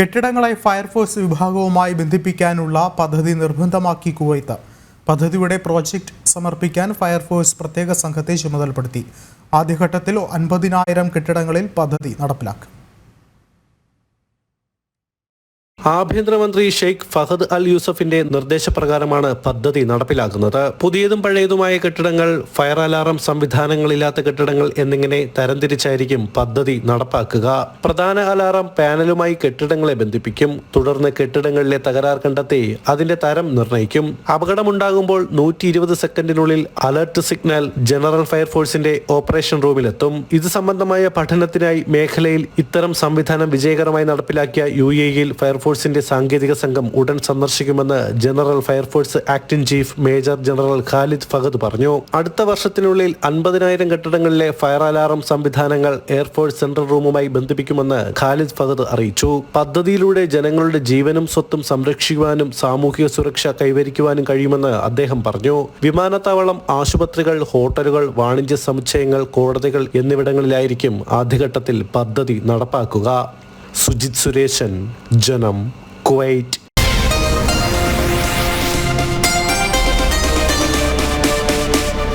കെട്ടിടങ്ങളെ fire force വിഭാഗവുമായി ബന്ധിപ്പിക്കാനുള്ള പദ്ധതി നിർബന്ധമാക്കി Kuwait. പദ്ധതിയുടെ പ്രോജക്റ്റ് സമർപ്പിക്കാൻ ഫയർഫോഴ്സ് പ്രത്യേക സംഘത്തെ ചുമതലപ്പെടുത്തി. ആദ്യഘട്ടത്തിൽ അൻപതിനായിരം കെട്ടിടങ്ങളിൽ പദ്ധതി നടപ്പിലാക്കും. ആഭ്യന്തരമന്ത്രി ഷെയ്ഖ് ഫഹദ് അൽ യൂസഫിന്റെ നിർദ്ദേശപ്രകാരമാണ് പദ്ധതി നടപ്പിലാക്കുന്നത്. പുതിയതും പഴയതുമായ കെട്ടിടങ്ങൾ ഫയർ അലാറം സംവിധാനങ്ങളില്ലാത്ത കെട്ടിടങ്ങൾ എന്നിങ്ങനെ തരംതിരിച്ചായിരിക്കും പദ്ധതി നടപ്പാക്കുക. പ്രധാന അലാറം പാനലുമായി കെട്ടിടങ്ങളെ ബന്ധിപ്പിക്കും. തുടർന്ന് കെട്ടിടങ്ങളിലെ തകരാർ കണ്ടെത്തി അതിന്റെ തരം നിർണയിക്കും. അപകടമുണ്ടാകുമ്പോൾ നൂറ്റി ഇരുപത് സെക്കൻഡിനുള്ളിൽ അലർട്ട് സിഗ്നൽ ജനറൽ ഫയർഫോഴ്സിന്റെ ഓപ്പറേഷൻ റൂമിലെത്തും. ഇത് സംബന്ധമായ പഠനത്തിനായി മേഖലയിൽ ഇത്തരം സംവിധാനം വിജയകരമായി നടപ്പിലാക്കിയ യു എയിൽ ഫയർഫോഴ്സിന്റെ സാങ്കേതിക സംഘം ഉടൻ സന്ദർശിക്കുമെന്ന് general fire force acting chief major general Khalid Fahad പറഞ്ഞു. അടുത്ത വർഷത്തിനുള്ളിൽ അൻപതിനായിരം കെട്ടിടങ്ങളിലെ ഫയർ അലാറം സംവിധാനങ്ങൾ എയർഫോഴ്സ് സെൻട്രൽ റൂമുമായി ബന്ധിപ്പിക്കുമെന്ന് ഖാലിദ് ഫഹദ് അറിയിച്ചു. പദ്ധതിയിലൂടെ ജനങ്ങളുടെ ജീവനും സ്വത്തും സംരക്ഷിക്കുവാനും സാമൂഹിക സുരക്ഷ കൈവരിക്കുവാനും കഴിയുമെന്ന് അദ്ദേഹം പറഞ്ഞു. വിമാനത്താവളം ആശുപത്രികൾ ഹോട്ടലുകൾ വാണിജ്യ സമുച്ചയങ്ങൾ കോടതികൾ എന്നിവിടങ്ങളിലായിരിക്കും ആദ്യഘട്ടത്തിൽ പദ്ധതി നടപ്പാക്കുക. സുജിത് സുരേശൻ ജനം കുവൈറ്റ്